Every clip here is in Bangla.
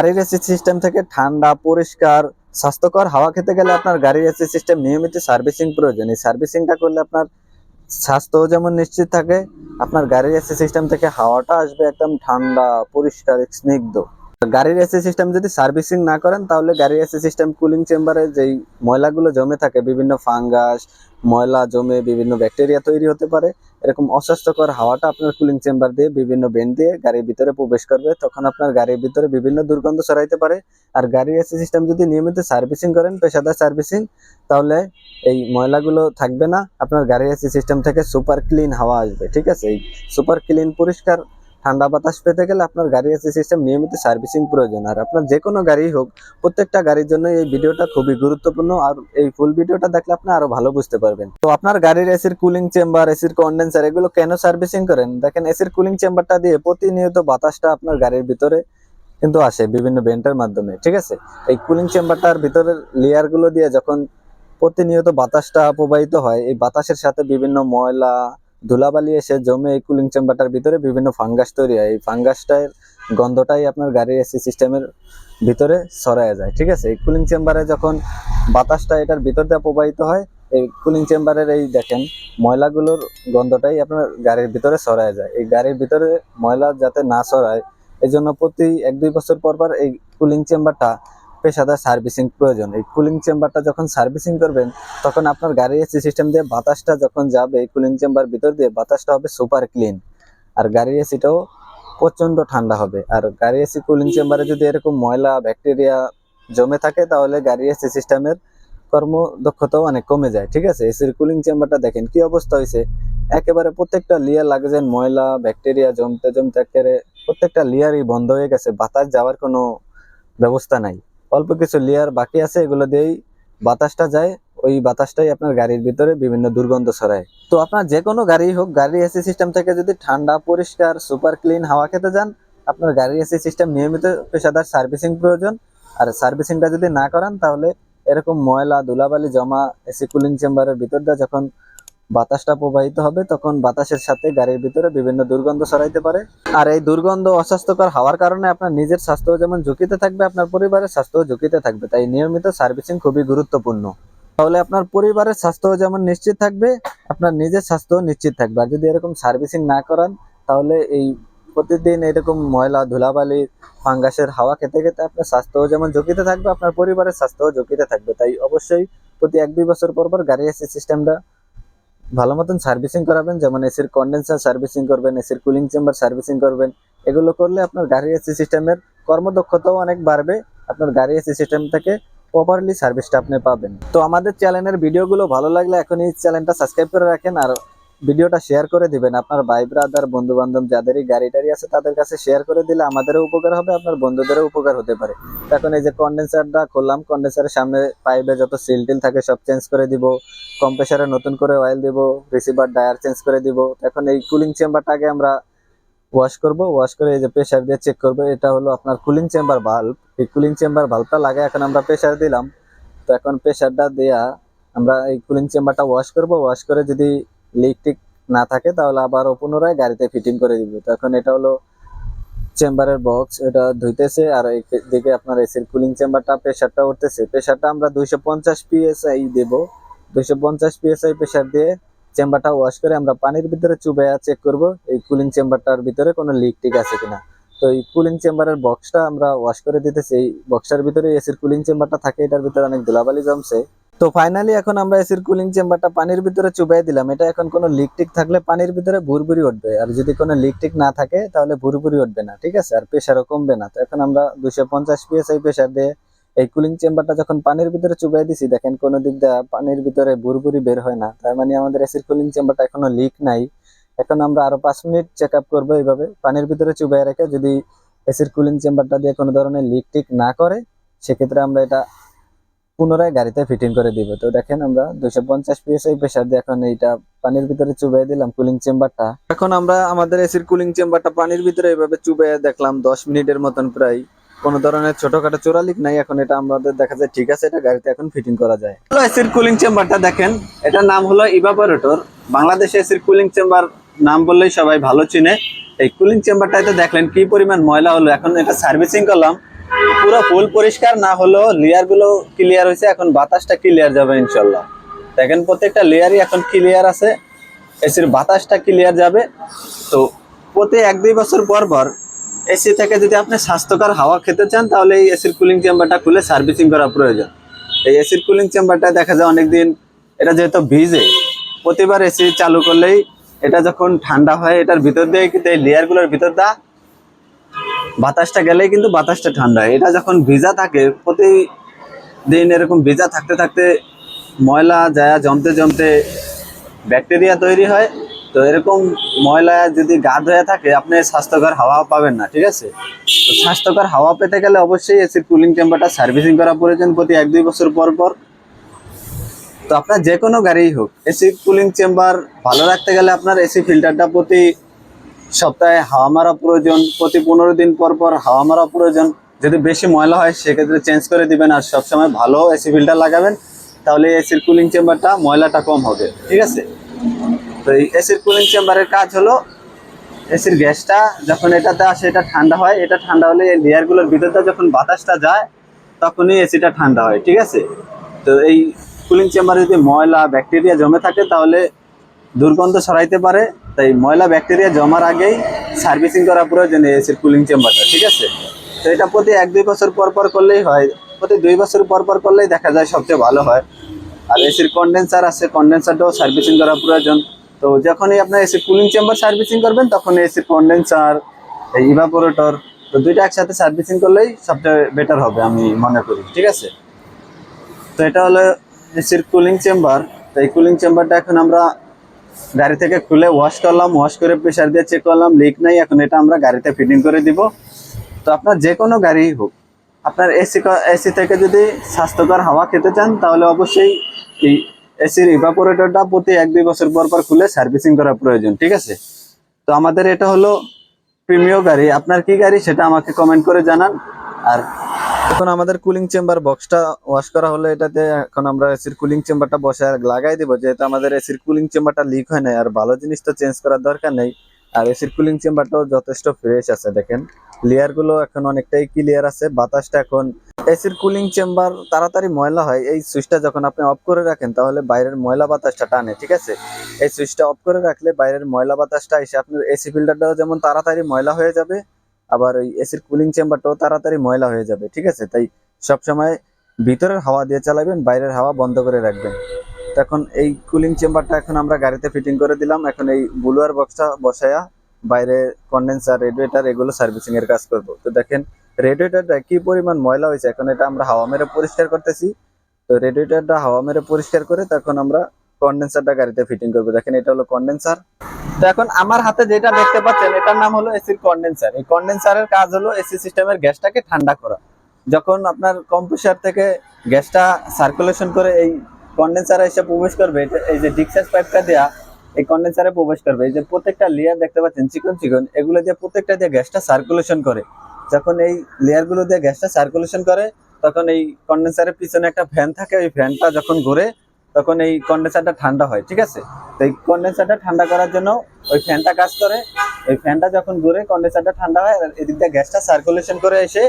গাড়ির এসি সিস্টেম থেকে ঠান্ডা, পরিষ্কার, স্বাস্থ্যকর হাওয়া খেতে গেলে আপনার গাড়ির এসি সিস্টেম নিয়মিত সার্ভিসিং প্রয়োজন। এই সার্ভিসিংটা করলে আপনার স্বাস্থ্য যেমন নিশ্চিত থাকে, আপনার গাড়ির এসি সিস্টেম থেকে হাওয়াটা আসবে একদম ঠান্ডা, পরিষ্কার, স্নিগ্ধ। গাড়ির এসি সিস্টেম যদি সার্ভিসিং না করেন, তাহলে গাড়ির এসি সিস্টেম কুলিং চেম্বারে যেই ময়লাগুলো জমে থাকে, বিভিন্ন ফাঙ্গাস ময়লা জমে বিভিন্ন ব্যাকটেরিয়া তৈরি হতে পারে, এরকম অস্বাস্থ্যকর হাওয়াটা আপনার কুলিং চেম্বার দিয়ে বিভিন্ন বেন্ড দিয়ে গাড়ির ভিতরে প্রবেশ করবে। তখন আপনার গাড়ির ভিতরে বিভিন্ন দুর্গন্ধ ছড়াইতে পারে। আর গাড়ির এসি সিস্টেম যদি নিয়মিত সার্ভিসিং করেন, পেশাদার সার্ভিসিং তাহলে এই ময়লাগুলো থাকবে না। আপনার গাড়ির এসি সিস্টেম থেকে সুপার ক্লিন হাওয়া আসবে, ঠিক আছে? এই সুপার ক্লিন পরিষ্কার ঠান্ডা বাতাস পেতে গেলে আপনার গাড়ির এসি সিস্টেম নিয়মিত সার্ভিসিং প্রয়োজন। আর আপনার যে কোনো গাড়ি হোক, প্রত্যেকটা গাড়ির জন্য এই ভিডিওটা খুবই গুরুত্বপূর্ণ। আর এই ফুল ভিডিওটা দেখলে আপনি আরও ভালো বুঝতে পারবেন। তো আপনার গাড়ির এসির কুলিং চেম্বার এসির কন্ডেন্সার এগুলো কেন সার্ভিসিং করেন? দেখেন এসির কুলিং চেম্বারটা দিয়ে প্রতিনিয়ত বাতাসটা আপনার গাড়ির ভিতরে কিন্তু আসে বিভিন্ন ভেন্টের মাধ্যমে, ঠিক আছে? এই কুলিং চেম্বারটার ভিতরের লেয়ারগুলো দিয়ে যখন প্রতিনিয়ত বাতাসটা প্রবাহিত হয়, এই বাতাসের সাথে বিভিন্ন ময়লা ধুলাবালি এসে জমে এই কুলিং চেম্বারটার ভিতরে বিভিন্ন ফাঙ্গাস তৈরি হয়। এই ফাঙ্গাসটার গন্ধটাই আপনার গাড়ির এসি সিস্টেমের ভিতরে ছড়ায় যায়, ঠিক আছে? এই কুলিং চেম্বারে যখন বাতাসটা এটার ভিতর দিয়ে প্রবাহিত হয়, এই কুলিং চেম্বারের এই দেখেন, ময়লাগুলোর গন্ধটাই আপনার গাড়ির ভিতরে ছড়ায় যায়। এই গাড়ির ভিতরে ময়লা যাতে না সরায় এই জন্য প্রতি এক দুই বছর পর পর এই কুলিং চেম্বারটা পেশাদার সার্ভিসিং প্রয়োজন। এই কুলিং চেম্বারটা যখন সার্ভিসিং করবেন, তখন আপনার গাড়ির এসি সিস্টেম দিয়ে বাতাসটা যখন যাবে, এই কুলিং চেম্বার ভিতর দিয়ে বাতাসটা হবে সুপার ক্লিন আর গাড়ির এসিটাও প্রচণ্ড ঠান্ডা হবে। আর গাড়ি এসি কুলিং চেম্বারে যদি এরকম ময়লা ব্যাকটেরিয়া জমে থাকে, তাহলে গাড়ি এসি সিস্টেমের কর্মদক্ষতাও অনেক কমে যায়। ঠিক আছে? এসির কুলিং চেম্বারটা দেখেন কি অবস্থা হয়েছে একেবারে প্রত্যেকটা লেয়ার লাগছেন ময়লা ব্যাকটেরিয়া জমতে জমতে একেবারে প্রত্যেকটা লেয়ারই বন্ধ হয়ে গেছে। বাতাস যাওয়ার কোনো ব্যবস্থা নাই। অল্প কিছু লেয়ার বাকি আছে, এগুলো দিয়েই বাতাসটা যায়। ওই বাতাসটাই আপনার গাড়ির ভিতরে বিভিন্ন দুর্গন্ধ ছড়ায়। তো আপনার যে কোনো গাড়ি হোক, গাড়ির এসি সিস্টেম থেকে যদি ঠান্ডা, পরিষ্কার সুপার ক্লিন হাওয়া খেতে যান, আপনার গাড়ির এসি সিস্টেম নিয়মিত পেশাদার সার্ভিসিং প্রয়োজন। আর সার্ভিসিংটা যদি না করান, তাহলে এরকম ময়লা, ধুলাবালি জমা এসি কুলিং চেম্বারের ভিতর দিয়ে যখন বাতাসটা প্রবাহিত হবে, তখন বাতাসের সাথে গাড়ির ভিতরে বিভিন্ন দুর্গন্ধ ছড়াইতে পারে। আর এই দুর্গন্ধ অস্বাস্থ্যকর হওয়ার কারণে আপনার নিজের স্বাস্থ্য যেমন ঝুঁকিতে থাকবে, আপনার পরিবারের স্বাস্থ্য ঝুঁকিতে থাকবে। তাই নিয়মিত সার্ভিসিং খুবই গুরুত্বপূর্ণ। তাহলে আপনার পরিবারের স্বাস্থ্য যেমন নিশ্চিত থাকবে, আপনার নিজের স্বাস্থ্য নিশ্চিত থাকবে। আর যদি এরকম সার্ভিসিং না করান, তাহলে এই প্রতিদিন এরকম ময়লা, ধুলাবালি, ফাঙ্গাসের হাওয়া খেতে খেতে আপনার স্বাস্থ্য যেমন ঝুঁকিতে থাকবে, আপনার পরিবারের স্বাস্থ্য ঝুঁকিতে থাকবে। তাই অবশ্যই প্রতি এক দুই বছর পর পর গাড়ি এসি সিস্টেমটা ভালো মতন সার্ভিসিং করাবেন, যেমন এসির কন্ডেন্সার সার্ভিসিং করবেন এসির কুলিং চেম্বার সার্ভিসিং করবেন, এগুলো করলে আপনার গাড়ির এসি সিস্টেমের কর্মদক্ষতাও অনেক বাড়বে, আপনার গাড়ি এসি সিস্টেম থেকে প্রপারলি সার্ভিসটা আপনি পাবেন। তো আমাদের চ্যানেলের ভিডিওগুলো ভালো লাগলে এখন এই চ্যানেলটা সাবস্ক্রাইব করে রাখেন, আর ভিডিওটা শেয়ার করে দিবেন। আপনার ভাই ব্রাদার বন্ধু বান্ধব যাদেরই গাড়ি টাড়ি আছে, তাদের কাছে শেয়ার করে দিলে আমাদেরও উপকার হবে, আপনার বন্ধুদেরও উপকার হতে পারে। এখন এই যে কন্ডেন্সারটা করলাম কন্ডেন্সারের সামনে পাইপে যত সিল টিল থাকে সব চেঞ্জ করে দিব কম্প্রেসারে নতুন করে অয়েল দিব রিসিভার ডায়ার চেঞ্জ করে দিব। এখন এই কুলিং চেম্বারটা আগে আমরা ওয়াশ করব ওয়াশ করে এই যে প্রেশার দিয়ে চেক করব, এটা হলো আপনার কুলিং চেম্বার ভাল্ব এই কুলিং চেম্বার ভাল্বটা লাগে এখন আমরা প্রেসার দিলাম। তো এখন প্রেসারটা দেয়া আমরা এই কুলিং চেম্বারটা ওয়াশ করব ওয়াশ করে যদি লিক টিক না থাকে, তাহলে আবার পুনরায় গাড়িতে ফিটিং করে দিব। তো এখন এটা হলো চেম্বারের বক্স এটা ধুইতেছে আর দিকে আপনার এসির কুলিং চেম্বারটা প্রেসারটা উঠতেছে। প্রেসারটা আমরা দুইশো পঞ্চাশ পিএসআই দেবো। দুইশো পঞ্চাশ পিএসআই প্রেসার দিয়ে চেম্বারটা ওয়াশ করে আমরা পানির ভিতরে চুবাইয়া চেক করব, এই কুলিং চেম্বারটার ভিতরে কোনো লিক টিক আছে কিনা। তো এই কুলিং চেম্বারের বক্সটা আমরা ওয়াশ করে দিতেছি। এই বক্সটার ভিতরে এসির কুলিং চেম্বারটা থাকে, এটার ভিতরে অনেক ধুলাবালি জমছে। তো ফাইনালি এখন আমরা এসির কুলিং চেম্বারটা পানির ভিতরে চুবাই দিলাম। এটা এখন কোনো লিক টিক থাকলে পানির ভিতরে ভুরভুরি উঠবে। আর যদি কোনো লিক টিক না থাকে, তাহলে ভুরভুরি উঠবে না, ঠিক আছে? আর প্রেশারও কমবে না। তো এখন আমরা দুশো পঞ্চাশ পিএসআই প্রেশার দিয়ে এই কুলিং চেম্বারটা যখন পানির ভিতরে চুবাই দিছি, দেখেন কোনো দিক দিয়ে পানির ভিতরে ভুরভুরি বের হয় না। তার মানে আমাদের এসির কুলিং চেম্বারটা এখনও লিক নাই। এখন আমরা আরও পাঁচ মিনিট চেক আপ করব এইভাবে। পানির ভিতরে চুবাই রেখে যদি এসির কুলিং চেম্বারটা দিয়ে কোনো ধরনের লিক টিক না করে, সেক্ষেত্রে আমরা এটা পুনরায় গাড়িতে ফিটিং করে দিব। তো দেখেন আমরা দুইশো পঞ্চাশ পিএসআই প্রেসার দিয়ে এখন এইটা পানির ভিতরে চুবাই দিলাম কুলিং চেম্বারটা এখন আমরা আমাদের এসির কুলিং চেম্বারটা পানির ভিতরে এইভাবে চুবাই দেখলাম দশ মিনিটের মতন প্রায়। কোনো ধরনের ছোটখাটো চোরালিক নাই, এখন এটা আমাদের দেখা যায় ঠিক আছে, এটা গাড়িতে এখন ফিটিং করা যায়। এসির কুলিং চেম্বারটা দেখেন, এটার নাম হলো ইভাপোরেটর বাংলাদেশে এসির কুলিং চেম্বার নাম বললেই সবাই ভালো চিনে। এই কুলিং চেম্বারটাই তো দেখলেন কি পরিমাণ ময়লা হলো, এখন এটা সার্ভিসিং করলাম। পুরো ফুল পরিষ্কার, না হলেও লেয়ারগুলো ক্লিয়ার হয়েছে, এখন বাতাসটা ক্লিয়ার যাবে ইনশাল্লাহ। দেখেন, প্রত্যেকটা লেয়ারই এখন ক্লিয়ার আছে এসির বাতাসটা ক্লিয়ার যাবে। তো প্রতি এক দুই বছর পর পর এসি থেকে যদি আপনি স্বাস্থ্যকর হাওয়া খেতে চান, তাহলে এই এসির কুলিং চেম্বারটা খুলে সার্ভিসিং করা প্রয়োজন। এই এসির কুলিং চেম্বারটা দেখা যায় অনেকদিন এটা যেহেতু ভিজে, প্রতিবার এসি চালু করলেই এটা যখন ঠান্ডা হয়, এটার ভিতর দিয়ে কিন্তু এই লেয়ারগুলোর ভিতর দা বাতাসটা গেলেই কিন্তু বাতাসটা ঠান্ডা। এটা যখন ভিজা থাকে, প্রতিদিন এরকম ভিজা থাকতে থাকতে ময়লা যায় জমতে জমতে ব্যাকটেরিয়া তৈরি হয়। তো এরকম ময়লা যদি গা ধোয়া থাকে, আপনি স্বাস্থ্যকর হাওয়া পাবেন না, ঠিক আছে? তো স্বাস্থ্যকর হাওয়া পেতে গেলে অবশ্যই এসির কুলিং চেম্বারটা সার্ভিসিং করা প্রয়োজন প্রতি এক দুই বছর পর পর। তো আপনার যে কোনো গাড়িই হোক এসি কুলিং চেম্বার ভালো রাখতে গেলে আপনার এসি ফিল্টারটা প্রতি সপ্তাহে হাওয়া মারা প্রয়োজন, প্রতি পনেরো দিন পর পর হাওয়া মারা প্রয়োজন। যদি বেশি ময়লা হয়, সেক্ষেত্রে চেঞ্জ করে দিবেন আর সবসময় ভালো এসি ফিল্টার লাগাবেন। তাহলে এসির কুলিং চেম্বারটা ময়লাটা কম হবে, ঠিক আছে? তো এই এসির কুলিং চেম্বারের কাজ হলো এসির গ্যাসটা যখন এটাতে আসে, এটা ঠান্ডা হয়। এটা ঠান্ডা হলে এই লেয়ারগুলোর ভিতরটা যখন বাতাসটা যায়, তখনই এসিটা ঠান্ডা হয়, ঠিক আছে? তো এই কুলিং চেম্বারে যদি ময়লা ব্যাকটেরিয়া জমে থাকে, তাহলে দুর্গন্ধ ছড়াইতে পারে। তাই ময়লা ব্যাকটেরিয়া জমার আগেই সার্ভিসিং করা প্রয়োজন এসির কুলিং চেম্বারটা ঠিক আছে? তো এটা প্রতি এক দুই বছর পর পর করলেই হয়। প্রতি দুই বছর পর পর করলেই দেখা যায় সবচেয়ে ভালো হয়। আর এসির কন্ডেন্সার আছে কন্ডেন্সারটাও সার্ভিসিং করা প্রয়োজন। তো যখনই আপনার এসি কুলিং চেম্বার সার্ভিসিং করবেন, তখন এসির কন্ডেন্সার এই ইভাপোরেটর তো দুইটা একসাথে সার্ভিসিং করলেই সবচেয়ে বেটার হবে আমি মনে করি, ঠিক আছে? তো এটা হলো এসির কুলিং চেম্বার তো এই কুলিং চেম্বারটা এখন আমরা গাড়ি থেকে খুলে ওয়াশ করলাম ওয়াশ করে প্রেশার দিয়ে চেক করলাম লিক নাই, এখন এটা আমরা গাড়িতে ফিটিং করে দিব। তো আপনার যে কোনো গাড়ি হোক, আপনার এসি এসি থেকে যদি স্বাস্থ্যকর হাওয়া খেতে চান, তাহলে অবশ্যই এই এসির ইভাপোরেটরটা প্রতি এক দুই বছর পর পর খুলে সার্ভিসিং করা প্রয়োজন, ঠিক আছে? তো আমাদের এটা হলো প্রিমিয় গাড়ি। আপনার কি গাড়ি সেটা আমাকে কমেন্ট করে জানান। আর এখন আমাদের কুলিং চেম্বার বক্সটা ওয়াশ করা হলো এটাতে এখন আমরা এসির কুলিং চেম্বারটা বসে আর লাগাই দিব, যেহেতু আমাদের এসির কুলিং চেম্বারটা লিক হয় নাই আর ভালো জিনিস তো চেঞ্জ করার দরকার নেই। আর এসির কুলিং চেম্বারটাও যথেষ্ট ফ্রেশ আছে, দেখেন। লেয়ারগুলো এখন অনেকটাই ক্লিয়ার আছে, বাতাসটা এখন এসির কুলিং চেম্বার তাড়াতাড়ি ময়লা হয়, এই সুইচটা যখন আপনি অফ করে রাখেন তাহলে বাইরের ময়লা বাতাসটা টানে, ঠিক আছে? এই সুইচটা অফ করে রাখলে বাইরের ময়লা বাতাসটা এসে আপনার এসি ফিল্টারটাও যেমন তাড়াতাড়ি ময়লা হয়ে যাবে আবার ওই এসির কুলিং চেম্বারটাও তাড়াতাড়ি ময়লা হয়ে যাবে, ঠিক আছে? তাই সবসময় ভিতরের হাওয়া দিয়ে চালাবেন, বাইরের হাওয়া বন্ধ করে রাখবেন। এখন এই কুলিং চেম্বারটা এখন আমরা গাড়িতে ফিটিং করে দিলাম। এখন এই বুলুয়ার বক্সটা বসায়া বাইরে কন্ডেন্সার রেডিয়েটার এগুলো সার্ভিসিং এর কাজ করব। তো দেখেন রেডিয়েটারটা কি পরিমাণ ময়লা হয়েছে? এখন এটা আমরা হাওয়া মেরে পরিষ্কার করতেছি। তো রেডিয়েটারটা হাওয়া মেরে পরিষ্কার করে তখন আমরা কন্ডেন্সারটা গাড়িতে ফিটিং করব। দেখেন, এটা হলো কন্ডেন্সার তো এখন আমার হাতে যেটা দেখতে পাচ্ছেন, এটার নাম হলো এসির কন্ডেন্সার এই কন্ডেন্সারের কাজ হলো এসি সিস্টেমের গ্যাসটাকে ঠান্ডা করা। যখন আপনার কম্প্রেসার থেকে গ্যাসটা সার্কুলেশন করে এই কন্ডেন্সারে এসে প্রবেশ করবে, এই যে ডিক্সাস পাইপটা দেয়া, এই কন্ডেন্সারে প্রবেশ করবে। এই যে প্রত্যেকটা লেয়ার দেখতে পাচ্ছেন, চিকন চিকন, এগুলো দিয়ে প্রত্যেকটা দিয়ে গ্যাসটা সার্কুলেশন করে। যখন এই লেয়ারগুলো দিয়ে গ্যাসটা সার্কুলেশন করে, তখন এই কন্ডেন্সারের পিছনে একটা ফ্যান থাকে, ওই ফ্যানটা যখন ঘুরে তখন এই কন্ডেন্সারটা ঠান্ডা হয়, ঠিক আছে? তো এই কন্ডেন্সারটা ঠান্ডা করার জন্য ওই ফ্যানটা কাজ করে। ওই ফ্যানটা যখন ঘুরে কন্ডেন্সারটা ঠান্ডা হয় এদিক দিয়ে গ্যাসটা সার্কুলেশন করে এসে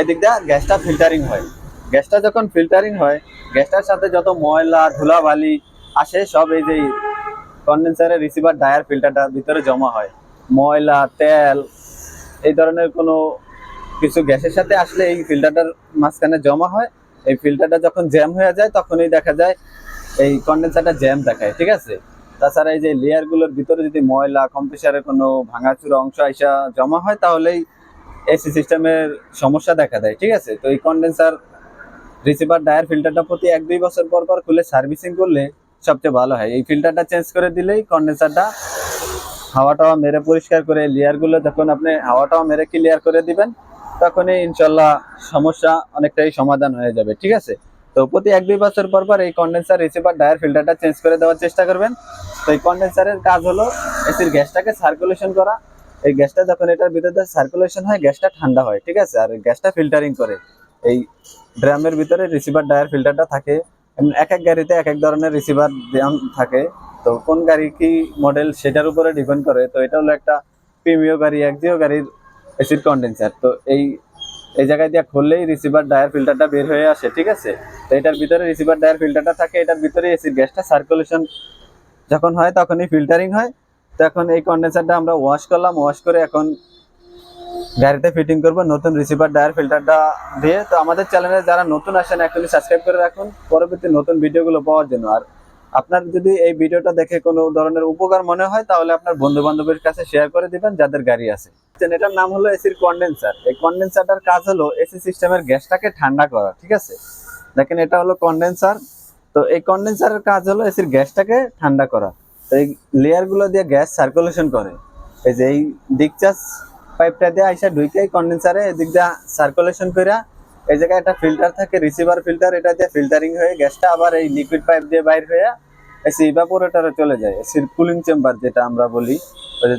এদিক দিয়ে গ্যাসটা ফিল্টারিং হয়। গ্যাসটা যখন ফিল্টারিং হয়, গ্যাসটার সাথে যত ময়লা, ধুলাবালি আসে, সব এই যে কন্ডেন্সারের রিসিভার ডায়ার ফিল্টারটার ভিতরে জমা হয়। ময়লা, তেল, এই ধরনের কোনো কিছু গ্যাসের সাথে আসলে এই ফিল্টারটার মাঝখানে জমা হয়। এই ফিল্টারটা যখন জ্যাম হয়ে যায়, তখনই দেখা যায় এই কন্ডেন্সারটা জ্যাম দেখায়, ঠিক আছে? তাছাড়া এই যে লেয়ারগুলোর ভিতরে যদি ময়লা কম্প্রেসারের কোনো ভাঙাচুরা অংশ আইসা জমা হয়, তাহলেই এসি সিস্টেমের সমস্যা দেখা দেয়, ঠিক আছে? তো এই কন্ডেন্সার রিসিভার ডায়ার ফিল্টারটা প্রতি এক দুই বছর পর পর খুলে সার্ভিসিং করলে সবচেয়ে ভালো হয়। এই ফিল্টারটা চেঞ্জ করে দিলেই কন্ডেন্সারটা হাওয়া টাওয়া মেরে পরিষ্কার করে লেয়ারগুলো যখন আপনি হাওয়া টাওয়া মেরে ক্লিয়ার করে দিবেন, তখনই ইনশাল্লাহ সমস্যা অনেকটাই সমাধান হয়ে যাবে, ঠিক আছে? তো প্রতি এক, দুই বছর পর পর এই কন্ডেন্সার রিসিভার ডায়ার ফিল্টারটা চেঞ্জ করে দেওয়ার চেষ্টা করবেন। তো এই কন্ডেন্সারের কাজ হলো এসির গ্যাসটাকে সার্কুলেশন করা। এই গ্যাসটা যখন এটার ভিতরে সার্কুলেশন হয়, গ্যাসটা ঠান্ডা হয়, ঠিক আছে? আর গ্যাসটা ফিল্টারিং করে। এই ড্রামের ভিতরে রিসিভার ডায়ার ফিল্টারটা থাকে। এক এক গাড়িতে এক এক ধরনের রিসিভার ড্রাম থাকে। তো কোন গাড়ি কি মডেল সেটার উপরে ডিপেন্ড করে। তো এটা হলো একটা প্রিমিয় গাড়ি, একজিও গাড়ির এসির কন্ডেন্সার তো এই এই জায়গায় দিয়ে খুললেই রিসিভার ডায়ার ফিল্টারটা বের হয়ে আসে, ঠিক আছে? তো এটার ভিতরে রিসিভার ডায়ার ফিল্টারটা থাকে, এটার ভিতরে এসির গ্যাসটা সার্কুলেশন যখন হয় তখনই ফিল্টারিং হয়। তো এখন এই কন্ডেন্সারটা আমরা ওয়াশ করলাম ওয়াশ করে এখন গাড়িতে ফিটিং করব, নতুন রিসিভার ডায়ার ফিল্টারটা দিয়ে। তো আমাদের চ্যানেলে যারা নতুন আসেন, এখনই সাবস্ক্রাইব করে রাখুন, পরবর্তী নতুন ভিডিওগুলো পাওয়ার জন্য। আর আপনার যদি এই ভিডিওটা দেখে কোনো ধরনের উপকার মনে হয়, তাহলে আপনার বন্ধু বান্ধবের কাছে শেয়ার করে দিবেন, যাদের গাড়ি আছে। এটার নাম হলো এসির কন্ডেন্সার এই কন্ডেন্সারটার কাজ হলো এসি সিস্টেমের গ্যাসটাকে ঠান্ডা করা, ঠিক আছে? দেখেন, এটা হলো কন্ডেন্সার তো এই কন্ডেন্সারের কাজ হলো এসির গ্যাসটাকে ঠান্ডা করা। তো এই লেয়ারগুলো দিয়ে গ্যাস সার্কুলেশন করে। এই যে এই দিকচাস পাইপটা দিয়ে আইসা ঢুকে কন্ডেন্সারে এদিক দিয়ে সার্কুলেশন করে এই জায়গায় একটা ফিল্টার থাকে রিসিভার ফিল্টার এটা দিয়ে ফিল্টারিং হয়ে গ্যাসটা আবার এই লিকুইড পাইপ দিয়ে বাইর হয়ে এসি ইভাপোরেটরে চলে যায়। এসির কুলিং চেম্বার যেটা আমরা বলি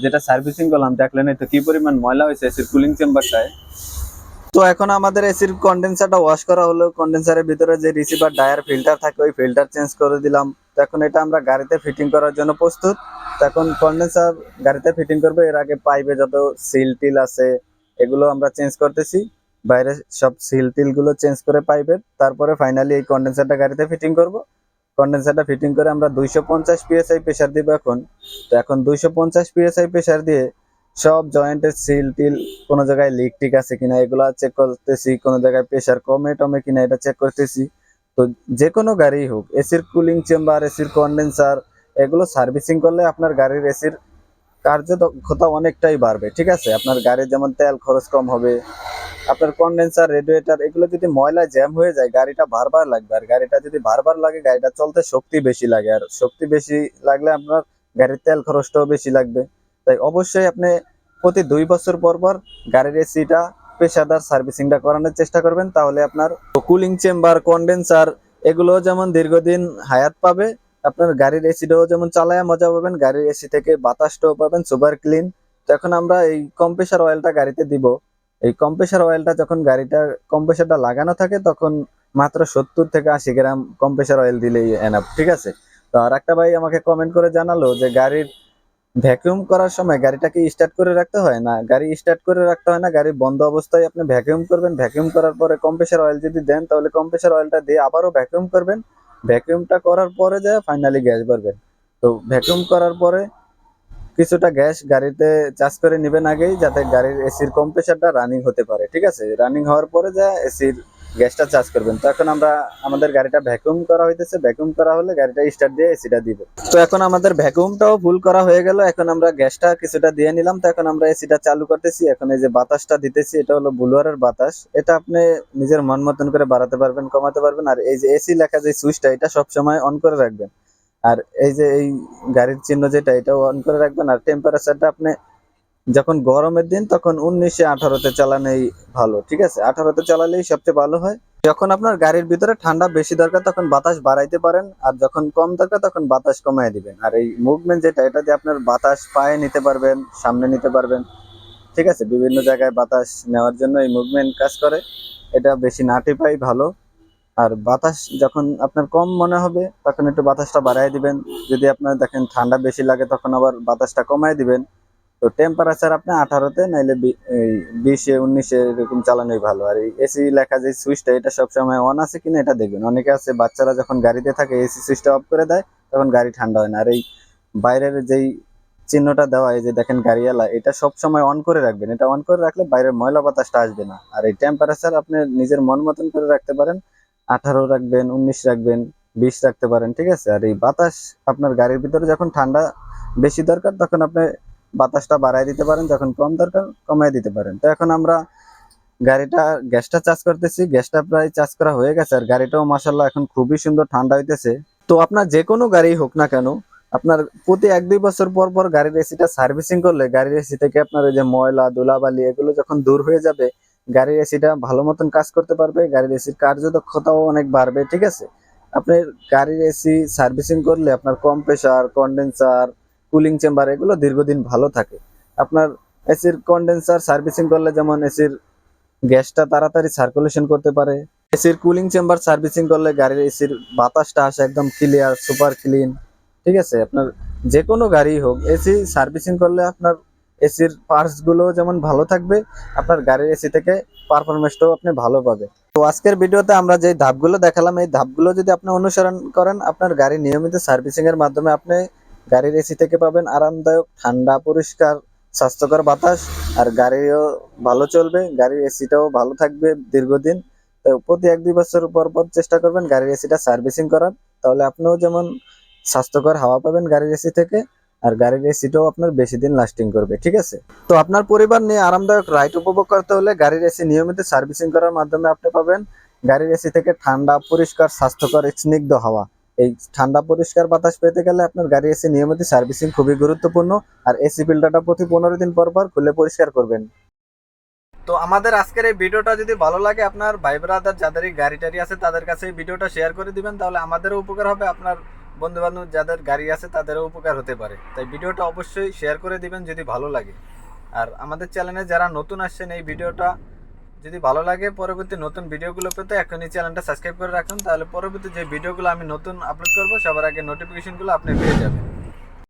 যেটা সার্ভিসিং করলাম, দেখলেন তো কি পরিমাণ ময়লা হয়েছে এসির কুলিং চেম্বারটায় তো এখন আমাদের এসির কন্ডেন্সারটা ওয়াশ করা হলো। কন্ডেন্সারের ভিতরে যে রিসিভার ডায়ার ফিল্টার থাকে, ওই ফিল্টার চেঞ্জ করে দিলাম। এখন এটা আমরা গাড়িতে ফিটিং করার জন্য প্রস্তুত। এখন কন্ডেন্সার গাড়িতে ফিটিং করবে। এর আগে পাইপে যত সিল টিল আছে, এগুলো আমরা চেঞ্জ করতেছি। বাইরে সব সিল টিলগুলো চেঞ্জ করে পাইপের তারপরে ফাইনালি এই কন্ডেন্সারটা গাড়িতে ফিটিং করব। কন্ডেন্সারটা ফিটিং করে আমরা দুইশো পঞ্চাশ পিএসআই প্রেশার দিব এখন। তো এখন দুইশো পঞ্চাশ পিএসআই প্রেশার দিয়ে সব জয়েন্টের সিল টিল কোনো জায়গায় লিক টিক আছে কিনা, এগুলো চেক করতেছি, কোনো জায়গায় প্রেশার কমে টমে কিনা এটা চেক করতেছি। তো যে কোনো গাড়ি হোক এসির কুলিং চেম্বার এসির কন্ডেন্সার এগুলো সার্ভিসিং করলে আপনার গাড়ির এসির কার্যদক্ষতা অনেকটাই বাড়বে, ঠিক আছে? আপনার গাড়ির যেমন তেল খরচ কম হবে আপনার কন্ডেন্সার রেডিয়েটার এগুলো যদি ময়লা জ্যাম হয়ে যায়, গাড়িটা বারবার লাগবে। আর গাড়িটা যদি বারবার লাগে, গাড়িটা চলতে শক্তি বেশি লাগে। আর শক্তি বেশি লাগলে আপনার গাড়ির তেল খরচটাও বেশি লাগবে। তাই অবশ্যই আপনি প্রতি দুই বছর পর পর গাড়ির এসিটা পেশাদার সার্ভিসিংটা করানোর চেষ্টা করবেন। তাহলে আপনার কুলিং চেম্বার কন্ডেন্সার এগুলো যেমন দীর্ঘদিন হায়াত পাবে, আপনার গাড়ির এসিটাও যেমন চালায় মজা পাবেন, গাড়ির এসি থেকে বাতাসটাও পাবেন সুপার ক্লিন তো এখন আমরা এই কম্প্রেসার অয়েলটা গাড়িতে দিব। এই কম্প্রেসার অয়েলটা যখন গাড়িটা কম্প্রেসারটা লাগানো থাকে, তখন মাত্র সত্তর থেকে আশি গ্রাম কম্প্রেসার অয়েল দিলেই এনাফ ঠিক আছে? তো আর একটা ভাই আমাকে কমেন্ট করে জানালো যে গাড়ির ভ্যাকুয়াম করার সময় গাড়িটাকে স্টার্ট করে রাখতে হয় না? গাড়ি স্টার্ট করে রাখতে হয় না, গাড়ি বন্ধ অবস্থায় আপনি ভ্যাকুয়াম করবেন ভ্যাকুয়াম করার পরে কম্প্রেসার অয়েল যদি দেন, তাহলে কম্প্রেসার অয়েলটা দিয়ে আবারও ভ্যাকুয়াম করবেন। ভ্যাকুয়ামটা করার পরে যায় ফাইনালি গ্যাস ভরবেন। তো ভ্যাকুয়াম করার পরে কিছুটা গ্যাস গাড়িতে চার্জ করে নেবেন আগেই যাতে গাড়ির এসির কম্প্রেসারটা রানিং হতে পারে, ঠিক আছে? রানিং হওয়ার পরে যা এসির গ্যাসটা চার্জ করবেন। তো এখন আমরা, আমাদের গাড়িটা ভ্যাকুম করা হইতেছে। ভ্যাকুম করা হলে গাড়িটা স্টার্ট দিয়ে এসিটা দিব। তো এখন আমাদের ভ্যাকুয়ামটাও ফুল করা হয়ে গেল। এখন আমরা গ্যাসটা কিছুটা দিয়ে নিলাম। তো এখন আমরা এসিটা চালু করতেছি। এখন এই যে বাতাসটা দিতেছি, এটা হলো বুলুয়ারের বাতাস। এটা আপনি নিজের মন মতন করে বাড়াতে পারবেন, কমাতে পারবেন। আর এই যে এসি লেখা যে সুইচটা এটা সবসময় অন করে রাখবেন। আর এই যে এই গাড়ির চিহ্ন যেটা এটাও অন করে রাখবেন। আর টেম্পারেচারটা আপনি যখন গরমের দিন, তখন উনিশে আঠারোতে চালানোই ভালো, ঠিক আছে? আঠারোতে চালালেই সবচেয়ে ভালো হয়। যখন আপনার গাড়ির ভিতরে ঠান্ডা বেশি দরকার, তখন বাতাস বাড়াইতে পারেন। আর যখন কম দরকার, তখন বাতাস কমায় দিবেন। আর এই মুভমেন্ট যেটা, এটা দিয়ে আপনার বাতাস পায়ে নিতে পারবেন, সামনে নিতে পারবেন, ঠিক আছে? বিভিন্ন জায়গায় বাতাস নেওয়ার জন্য এই মুভমেন্ট কাজ করে। এটা বেশি না টিপাই ভালো। আর বাতাস যখন আপনার কম মনে হবে, তখন একটু বাতাসটা বাড়াই দিবেন। যদি আপনার দেখেন ঠান্ডা বেশি লাগে, তখন আবার বাতাসটা কমায় দিবেন। তো টেম্পারেচার আপনি আঠারোতে, নাইলে বিশে, উনিশে এরকম চালানোই ভালো। আর এই এসি লেখা যে সুইচটা এটা সবসময় অন আছে কিনা এটা দেখবেন। অনেকে আছে, বাচ্চারা যখন গাড়িতে থাকে এসি সুইচটা অফ করে দেয়, তখন গাড়ি ঠান্ডা হয় না। আর এই বাইরের যেই চিহ্নটা দেওয়া, এই যে দেখেন গাড়িওয়ালা, এটা সব সময় অন করে রাখবেন। এটা অন করে রাখলে বাইরের ময়লা বাতাসটা আসবে না। আর এই টেম্পারেচার আপনি নিজের মন মতন করে রাখতে পারেন। আঠারো রাখবেন, উনিশ রাখবেন, বিশ রাখতে পারেন, ঠিক আছে? আর এই বাতাস আপনার গাড়ির ভিতরে যখন ঠান্ডা বেশি দরকার, তখন আপনি বাতাসটা বাড়ায় দিতে পারেন, যখন কম দরকার, কমায় দিতে পারেন। তো এখন আমরা গাড়িটা, গ্যাসটা চার্জ করতেছি, গ্যাসটা প্রায় চার্জ করা হয়ে গেছে, আর গাড়িটাও মাসাল্লাহ এখন খুবই সুন্দর ঠান্ডা হইতেছে। তো আপনার যে কোনো গাড়ি হোক না কেন, আপনার প্রতি এক দুই বছর পর পর গাড়ির এসিটা সার্ভিসিং করলে, গাড়ির এসি থেকে আপনার ওই যে ময়লা, ধুলাবালি, এগুলো যখন দূর হয়ে যাবে গাড়ির এসিটা ভালো মতন কাজ করতে পারবে, গাড়ির এসির কার্যদক্ষতাও অনেক বাড়বে, ঠিক আছে? আপনি গাড়ির এসি সার্ভিসিং করলে আপনার কম্প্রেসার কন্ডেন্সার কুলিং চেম্বার এগুলো দীর্ঘদিন ভালো থাকে। আপনার এসির কন্ডেন্সার সার্ভিসিং করলে যেমন এসির গ্যাসটা তাড়াতাড়ি সার্কুলেশন করতে পারে এসির কুলিং চেম্বার সার্ভিসিং করলে গাড়ির এসির বাতাসটা আসে একদম ক্লিয়ার সুপার ক্লিন ঠিক আছে? আপনার যে কোনো গাড়ি হোক এসি সার্ভিসিং করলে আপনার এসির পার্টসগুলো যেমন ভালো থাকবে, আপনার গাড়ির এসি থেকে পারফরমেন্সটাও আপনি ভালো পাবে। তো আজকের ভিডিওতে আমরা যে ধাপগুলো দেখালাম, এই ধাপগুলো যদি আপনি অনুসরণ করেন, আপনার গাড়ি নিয়মিত সার্ভিসিং এর মাধ্যমে আপনি গাড়ির এসি থেকে পাবেন, আরামদায়ক, ঠান্ডা, পরিষ্কার, স্বাস্থ্যকর বাতাস, আর গাড়িও ভালো চলবে, গাড়ির এসিটাও ভালো থাকবে দীর্ঘদিন। তো প্রতি এক দুই বছর পর পর চেষ্টা করবেন গাড়ির এসিটা সার্ভিসিং করার। তাহলে আপনিও যেমন স্বাস্থ্যকর হাওয়া পাবেন গাড়ির এসি থেকে আর গাড়ির এসিটাও আপনার বেশি দিন লাস্টিং করবে, ঠিক আছে? তো আপনার পরিবার নিয়ে আরামদায়ক রাইড উপভোগ করতে হলে গাড়ির এসি নিয়মিত সার্ভিসিং করার মাধ্যমে আপনি পাবেন গাড়ির এসি থেকে ঠান্ডা, পরিষ্কার, স্বাস্থ্যকর, স্নিগ্ধ হাওয়া। এই ঠান্ডা, পরিষ্কার বাতাস পেতে গেলে আপনার গাড়ি এসি নিয়মিত সার্ভিসিং খুবই গুরুত্বপূর্ণ আর এসি ফিল্টারটা প্রতি পনেরো দিন পর পর খুলে পরিষ্কার করবেন। তো আমাদের আজকের এই ভিডিওটা যদি ভালো লাগে, আপনার ভাই ব্রাদার যাদের গাড়ি টাড়ি আছে তাদের কাছে এই ভিডিওটা শেয়ার করে দিবেন, তাহলে আমাদেরও উপকার হবে, আপনার বন্ধু বান্ধব যাদের গাড়ি আছে তাদেরও উপকার হতে পারে। তাই ভিডিওটা অবশ্যই শেয়ার করে দিবেন যদি ভালো লাগে। আর আমাদের চ্যানেলে যারা নতুন আসছেন, এই ভিডিওটা যদি ভালো লাগে, পরবর্তী নতুন ভিডিওগুলো পেতে এই চ্যানেলটা সাবস্ক্রাইব করে রাখুন। তাহলে পরবর্তী যে ভিডিওগুলো আমি নতুন আপলোড করব, সবার আগে নোটিফিকেশনগুলো আপনি পেয়ে যাবেন।